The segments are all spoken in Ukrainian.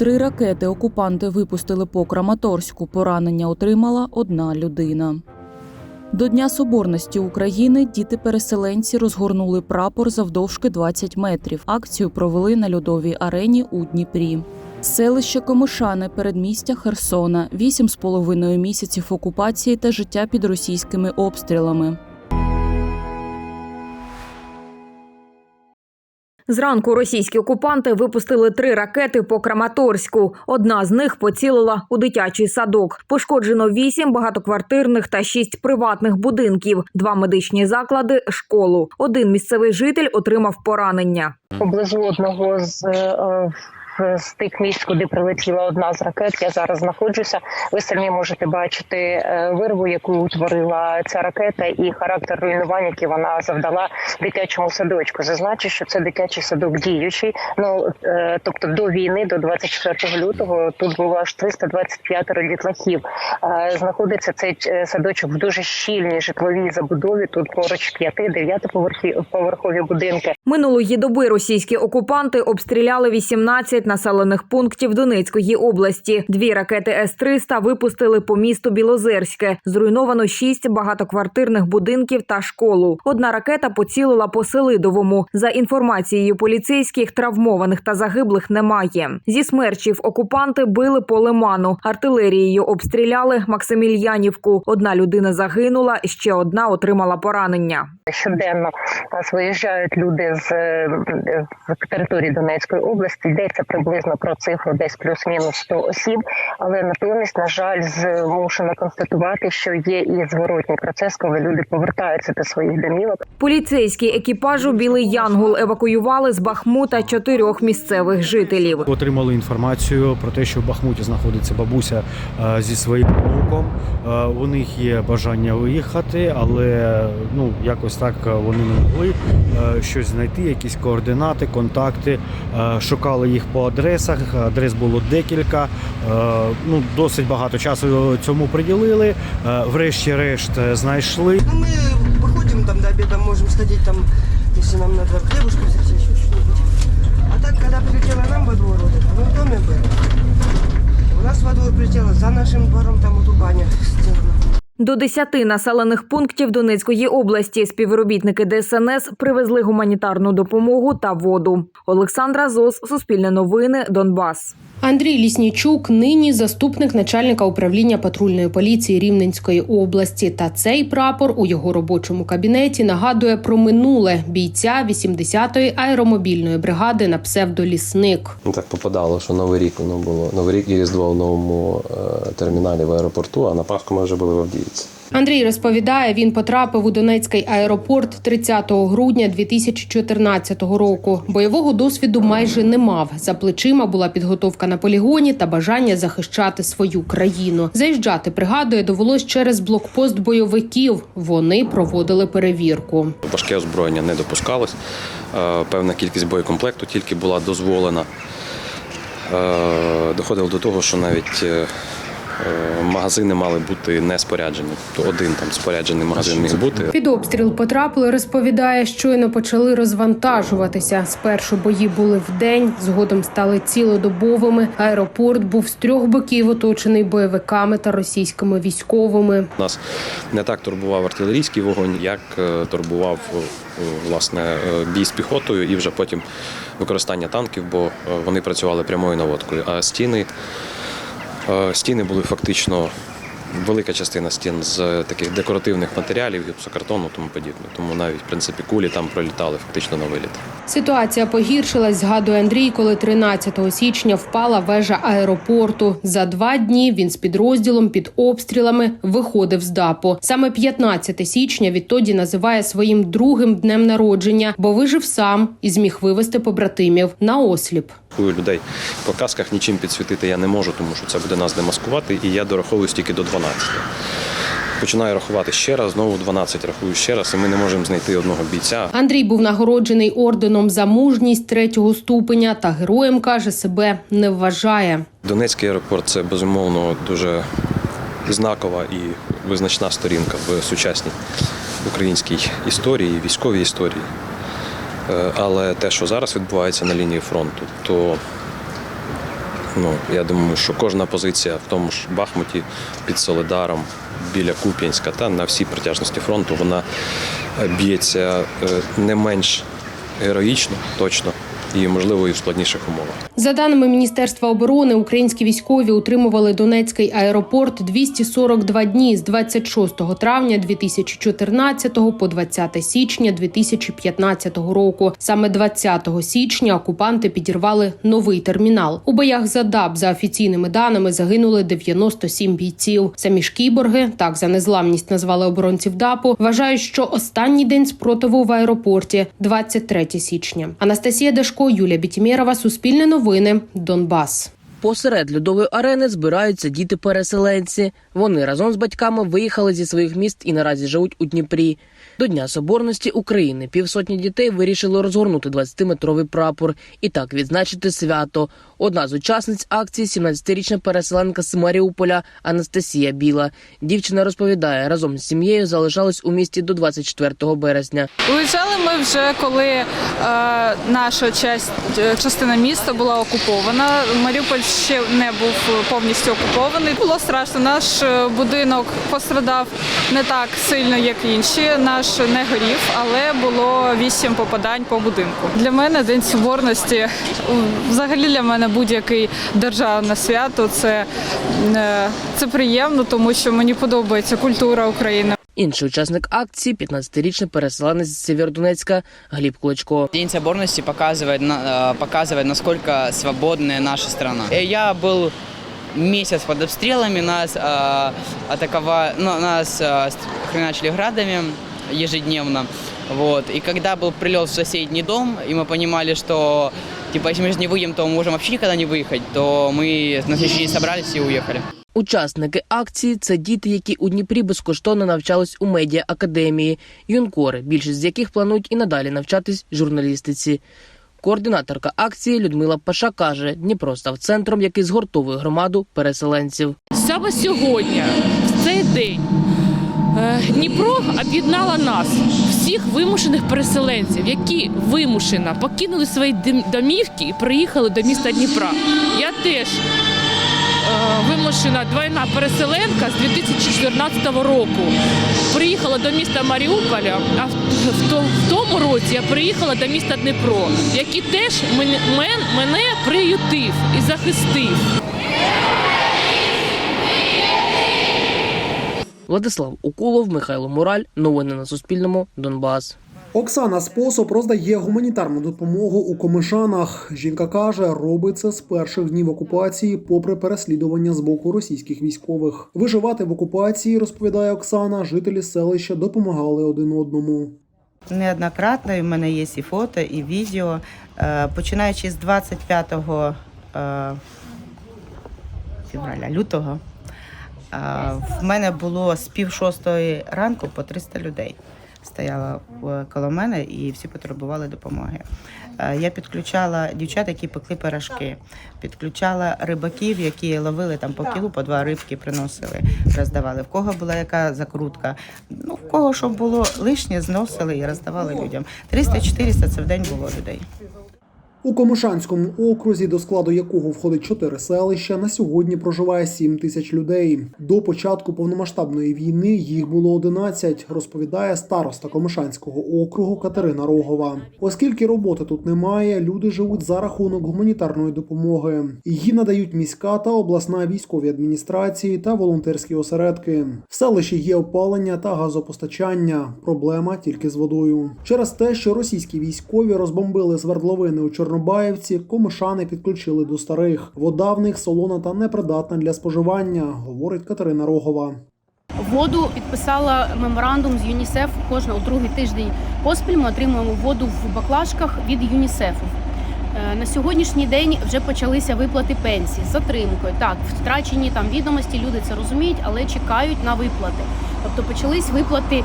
Три ракети окупанти випустили по Краматорську. Поранення отримала одна людина. До Дня Соборності України діти-переселенці розгорнули прапор завдовжки 20 метрів. Акцію провели на льодовій арені у Дніпрі. Селище Комишане, передмістя Херсона, вісім з половиною місяців окупації та життя під російськими обстрілами. Зранку російські окупанти випустили три ракети по Краматорську. Одна з них поцілила у дитячий садок. Пошкоджено вісім багатоквартирних та шість приватних будинків, два медичні заклади, школу. Один місцевий житель отримав поранення. поблизу одного з, е, з тих місць, куди прилетіла одна з ракет. Я зараз знаходжуся. Ви самі можете бачити е, вирву, яку утворила ця ракета, і характер руйнувань, які вона завдала дитячому садочку. Зазначу, що це дитячий садок діючий. Ну е, тобто до війни, до 24 лютого, тут було аж 325 дітлахів. Е, Знаходиться цей садочок в дуже щільній житловій забудові. Тут поруч п'яти, дев'ятиповерхові будинки. Минулої доби російські окупанти обстріляли 18 населених пунктів Донецької області. Дві ракети С-300 випустили по місту Білозерське. Зруйновано шість багатоквартирних будинків та школу. Одна ракета поцілила по Селидовому. За інформацією поліцейських, травмованих та загиблих немає. Зі смерчів окупанти били по лиману. Артилерією обстріляли Максимільянівку. Одна людина загинула, ще одна отримала поранення. Щоденно нас виїжджають люди з е, з території Донецької області. Йдеться приблизно про цифру десь плюс-мінус 100 осіб. Але натомість, на жаль, змушена констатувати, що є і зворотній процес, коли люди повертаються до своїх домівок. Поліцейські екіпажу Білий Янгол евакуювали з Бахмута чотирьох місцевих жителів. Отримали інформацію про те, що в Бахмуті знаходиться бабуся е, зі своїм внуком. Е, У них є бажання виїхати, але ну якось так вони не могли е, щось знайти, якісь координати, контакти. Шукали їх по адресах. Адрес було декілька. Е, Ну досить багато часу цьому приділили. Е, Врешті-решт е, знайшли. Ну, мы выходим там до обеда, можем сходить там, если нам надо хлебушка взять, еще что-нибудь. А так, когда прилетела нам во двор, вот это, мы в доме были. У нас во двор прилетела за нашим двором, там вот у баня сделано. До десяти населених пунктів Донецької області співробітники ДСНС привезли гуманітарну допомогу та воду. Олександра Зос, Суспільне новини, Донбас. Андрій Ліснічук нині заступник начальника управління патрульної поліції Рівненської області. Та цей прапор у його робочому кабінеті нагадує про минуле бійця 80-ї аеромобільної бригади на псевдолісник. Ну, так попадало, що Новий рік воно було. Новий рік і Різдво в новому е, терміналі в аеропорту, а на Пасху ми вже були в Авдіївці. Андрій розповідає, він потрапив у Донецький аеропорт 30 грудня 2014 року. Бойового досвіду майже не мав. За плечима була підготовка на полігоні та бажання захищати свою країну. Заїжджати пригадує довелось через блокпост бойовиків. Вони проводили перевірку. Важке озброєння не допускалось. Е, Певна кількість боєкомплекту тільки була дозволена. Е, Доходило до того, що навіть е, магазини мали бути не споряджені. То один там споряджений магазин міг бути. Під обстріл потрапили, розповідає, щойно почали розвантажуватися. Спершу бої були вдень, згодом стали цілодобовими. Аеропорт був з трьох боків оточений бойовиками та російськими військовими. Нас не так турбував артилерійський вогонь, як е, турбував е, власне е, бій з піхотою і вже потім використання танків, бо е, вони працювали прямою наводкою. А стіни, е, стіни були фактично. Велика частина стін з таких декоративних матеріалів, гіпсокартону, тому подібне. Тому навіть в принципі кулі там пролітали фактично на виліт. Ситуація погіршилась, згадує Андрій, коли 13 січня впала вежа аеропорту. За два дні він з підрозділом під обстрілами виходив з ДАПу. Саме 15 січня відтоді називає своїм другим днем народження, бо вижив сам і зміг вивести побратимів на осліп. Людей по касках нічим підсвітити я не можу, тому що це буде нас демаскувати, і я дораховую стільки до 12. Починаю рахувати ще раз, знову 12 рахую ще раз, і ми не можемо знайти одного бійця. Андрій був нагороджений орденом за мужність третього ступеня та героєм каже себе не вважає. Донецький аеропорт це безумовно дуже знакова і визначна сторінка в сучасній українській історії, військовій історії. Е, Але те, що зараз відбувається на лінії фронту, то Ну, я думаю, що кожна позиція в тому ж Бахмуті під Солидаром, біля Куп'янська та на всій протяжності фронту вона е, б'ється е, не менш героїчно, точно, і можливо і в складніших умовах. За даними Міністерства оборони, українські військові утримували Донецький аеропорт 242 дні з 26 травня 2014 по 20 січня 2015 року. Саме 20 січня окупанти підірвали новий термінал. У боях за ДАБ, за офіційними даними, загинули 97 бійців. Самі ж кіборги, так за незламність назвали оборонців ДАПу, вважають, що останній день спротиву в аеропорті 23 січня. Анастасія Дешко, Юлія Бітімєрова, Суспільне новини, Донбас. Посеред льодової арени збираються діти-переселенці. Вони разом з батьками виїхали зі своїх міст і наразі живуть у Дніпрі. До Дня Соборності України півсотні дітей вирішили розгорнути 20-метровий прапор і так відзначити свято. Одна з учасниць акції – 17-річна переселенка з Маріуполя Анастасія Біла. Дівчина розповідає, разом з сім'єю залишалась у місті до 24 березня. Виїжджали ми вже коли е, наша часть, е, частина міста була окупована. Маріуполь ще не був повністю окупований. Було страшно. Наш е, будинок пострадав не так сильно, як інші. Наш не горів, але було вісім попадань по будинку. Для мене День Соборності, е, взагалі для мене будь-який державне свято. Це, е, це приємно, тому що мені подобається культура України. Інший учасник акції – 15-річний переселенець з Сєвєродонецька Гліб Клочко. День соборности показывает, на- э, показывает, насколько свободная наша страна. Э, Я был месяц под обстрелами, нас э, атаковали, ну, нас э, ст- хреначили градами ежедневно. Вот. И когда был прилет в соседний дом, и мы понимали, что типа, если мы же не выйдем, то мы можем вообще никогда не выехать, то мы на следующий день собрались и уехали. Учасники акції це діти, які у Дніпрі безкоштовно навчались у медіа академії, юнкори, більшість з яких планують і надалі навчатись журналістиці. Координаторка акції Людмила Паша каже, Дніпро став центром, який згуртовує громаду переселенців. Саме сьогодні, в цей день, е, Дніпро об'єднала нас, всіх вимушених переселенців, які вимушено покинули свої домівки і приїхали до міста Дніпра. Я теж е, вимушена двойна переселенка з 2014 року. Приїхала до міста Маріуполя, а в, в, то- в тому році я приїхала до міста Дніпро, який теж мене приютив і захистив. Владислав Укулов, Михайло Мураль. Новини на Суспільному. Донбас. Оксана Способ роздає гуманітарну допомогу у Комишанах. Жінка каже, робить це з перших днів окупації, попри переслідування з боку російських військових. Виживати в окупації, розповідає Оксана, жителі селища допомагали один одному. неоднократно. В мене є і фото, і відео. Е, Починаючи з 25 е, февраля, лютого, в мене було з пів шостої ранку по 300 людей. Стояло е, коло мене і всі потребували допомоги. Е, Я підключала дівчат, які пекли пирожки, підключала рибаків, які ловили там по кілу, по два рибки приносили, роздавали. В кого була яка закрутка, ну в кого що було лишнє, зносили і роздавали людям. 300-400 це в день було людей. У Комишанському окрузі, до складу якого входить чотири селища, на сьогодні проживає 7 тисяч людей. До початку повномасштабної війни їх було 11, розповідає староста Комишанського округу Катерина Рогова. Оскільки роботи тут немає, люди живуть за рахунок гуманітарної допомоги. Її надають міська та обласна військові адміністрації та волонтерські осередки. В селищі є опалення та газопостачання. Проблема тільки з водою. Через те, що російські військові розбомбили свердловини у Чорнобаївці, комишани підключили до старих. Вода в них солона та непридатна для споживання, говорить Катерина Рогова. Воду підписала меморандум з ЮНІСЕФ кожного другий тиждень поспіль. Ми отримуємо воду в баклажках від ЮНІСЕФу. Е, На сьогоднішній день вже почалися виплати пенсій з затримкою. Так, втрачені там відомості, люди це розуміють, але чекають на виплати. Тобто почались виплати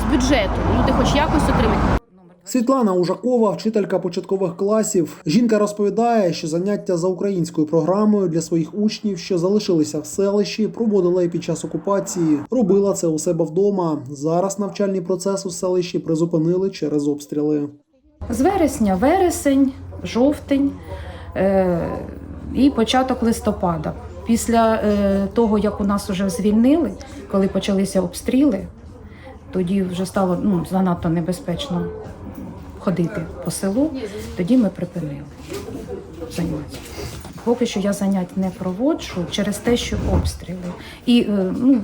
з бюджету. Люди хоч якось отримають. Світлана Ужакова, вчителька початкових класів. Жінка розповідає, що заняття за українською програмою для своїх учнів, що залишилися в селищі, проводила і під час окупації. Робила це у себе вдома. Зараз навчальний процес у селищі призупинили через обстріли. З вересня, вересень, жовтень. Е, і початок листопада. Після е, того, як у нас вже звільнили, коли почалися обстріли, тоді вже стало ну, занадто небезпечно ходити по селу, тоді ми припинили заняття. Поки що я занять не проводжу через те, що обстріли. І е, ну,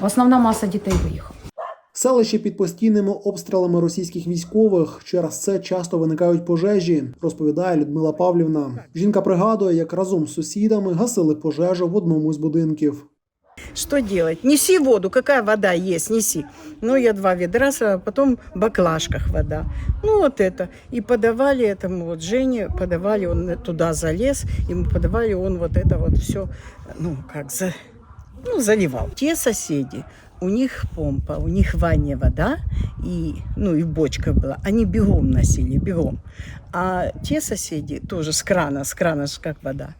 основна маса дітей виїхала. Селище під постійними обстрілами російських військових. Через це часто виникають пожежі, розповідає Людмила Павлівна. Жінка пригадує, як разом з сусідами гасили пожежу в одному з будинків. Что делать? Неси воду, какая вода есть, неси. Ну, я два ведра, а потом в баклажках вода. Ну, вот это. И подавали этому вот Жене, подавали, он туда залез, ему подавали, он вот это вот все, ну, как, за, ну, заливал. Те соседи, у них помпа, у них ванная вода, и, ну, и бочка была. Они бегом носили, бегом. А те соседи тоже с крана, с крана ж как вода.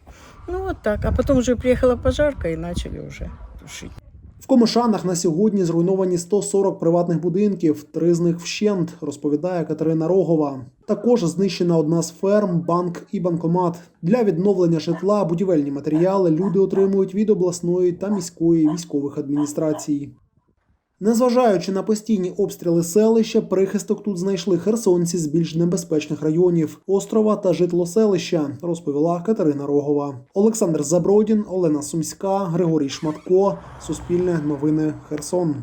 Ну, вот так. А потом уже приехала пожарка и начали уже тушить. В Комишанах на сьогодні зруйновані 140 приватних будинків, три з них вщент, розповідає Катерина Рогова. Також знищена одна з ферм, банк і банкомат. Для відновлення житла будівельні матеріали люди отримують від обласної та міської військових адміністрацій. Незважаючи на постійні обстріли селища, прихисток тут знайшли херсонці з більш небезпечних районів острова та житлоселища, розповіла Катерина Рогова. Олександр Забродін, Олена Сумська, Григорій Шматко. Суспільне новини Херсон.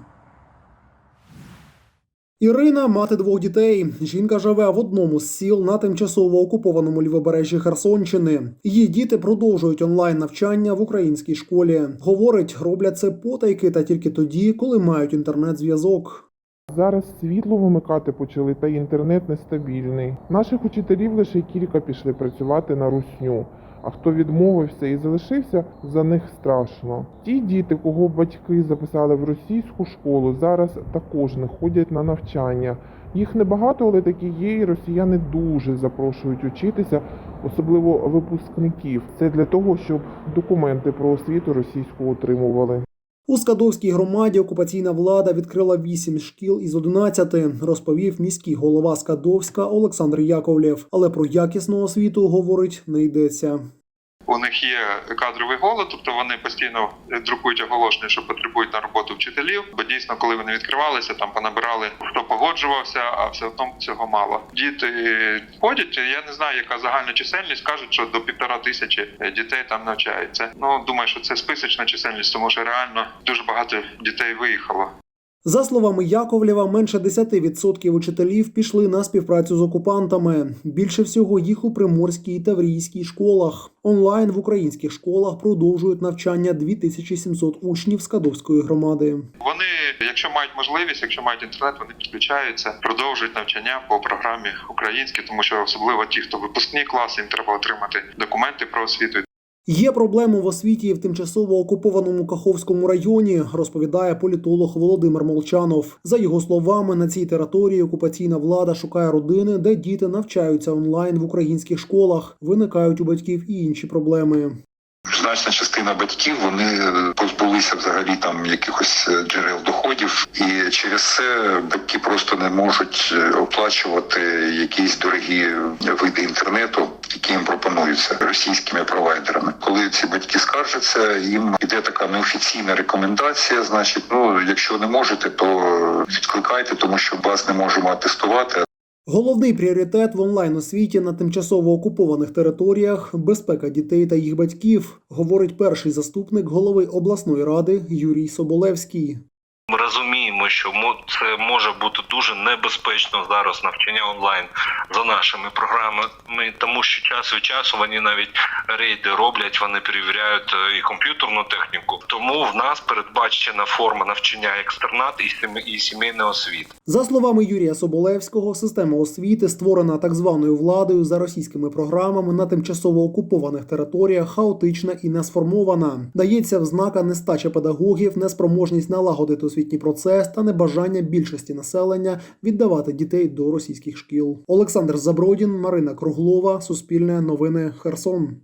Ірина мати двох дітей. Жінка живе в одному з сіл на тимчасово окупованому лівобережжі Херсонщини. Її діти продовжують онлайн навчання в українській школі. Говорить, роблять це потайки та тільки тоді, коли мають інтернет-зв'язок. Зараз світло вимикати почали, та інтернет нестабільний. Наших учителів лише кілька пішли працювати на русню. А хто відмовився і залишився, за них страшно. Ті діти, кого батьки записали в російську школу, зараз також не ходять на навчання. Їх небагато, але такі є, і росіяни дуже запрошують учитися, особливо випускників. Це для того, щоб документи про освіту російську отримували. У Скадовській громаді окупаційна влада відкрила 8 шкіл із 11, розповів міський голова Скадовська Олександр Яковлєв. Але про якісну освіту говорить не йдеться. У них є кадровий голод, тобто вони постійно друкують оголошення, що потребують на роботу вчителів. Бо дійсно, коли вони відкривалися, там понабирали хто погоджувався, а все одно цього мало. Діти ходять. Я не знаю, яка загальна чисельність. кажуть, що до півтора тисячі дітей там навчається. Ну думаю, що це списочна чисельність, тому що реально дуже багато дітей виїхало. За словами Яковлєва, менше 10% учителів пішли на співпрацю з окупантами. Більше всього їх у приморській і таврійській школах. Онлайн в українських школах продовжують навчання 2700 учнів Скадовської громади. Вони, якщо мають можливість, якщо мають інтернет, вони підключаються, продовжують навчання по програмі українській, тому що особливо ті, хто випускні класи, їм треба отримати документи про освіту. Є проблеми в освіті в тимчасово окупованому Каховському районі, розповідає політолог Володимир Молчанов. За його словами, на цій території окупаційна влада шукає родини, де діти навчаються онлайн в українських школах. Виникають у батьків і інші проблеми. Значна частина батьків вони позбулися взагалі там якихось е, джерел доходів, і через це батьки просто не можуть е, оплачувати якісь дорогі види інтернету, які їм пропонуються російськими провайдерами. Коли ці батьки скаржаться, їм іде така неофіційна рекомендація. Значить, ну якщо не можете, то відкликайте, тому що вас не можемо атестувати. Головний пріоритет в онлайн освіті на тимчасово окупованих територіях безпека дітей та їх батьків, говорить перший заступник голови обласної ради Юрій Соболевський. Ми розуміємо, що це може бути дуже небезпечно зараз навчання онлайн за нашими програмами, тому що час від часу вони навіть рейди роблять, вони перевіряють е, і комп'ютерну техніку. Тому в нас передбачена форма навчання екстернат і сімей- і сімейна освіта. За словами Юрія Соболевського, система освіти, створена так званою владою за російськими програмами на тимчасово окупованих територіях, хаотична і не сформована. Дається взнака нестача педагогів, неспроможність налагодити освітній процес та небажання більшості населення віддавати дітей до російських шкіл. Олександр Забродін, Марина Круглова, Суспільне новини Херсон.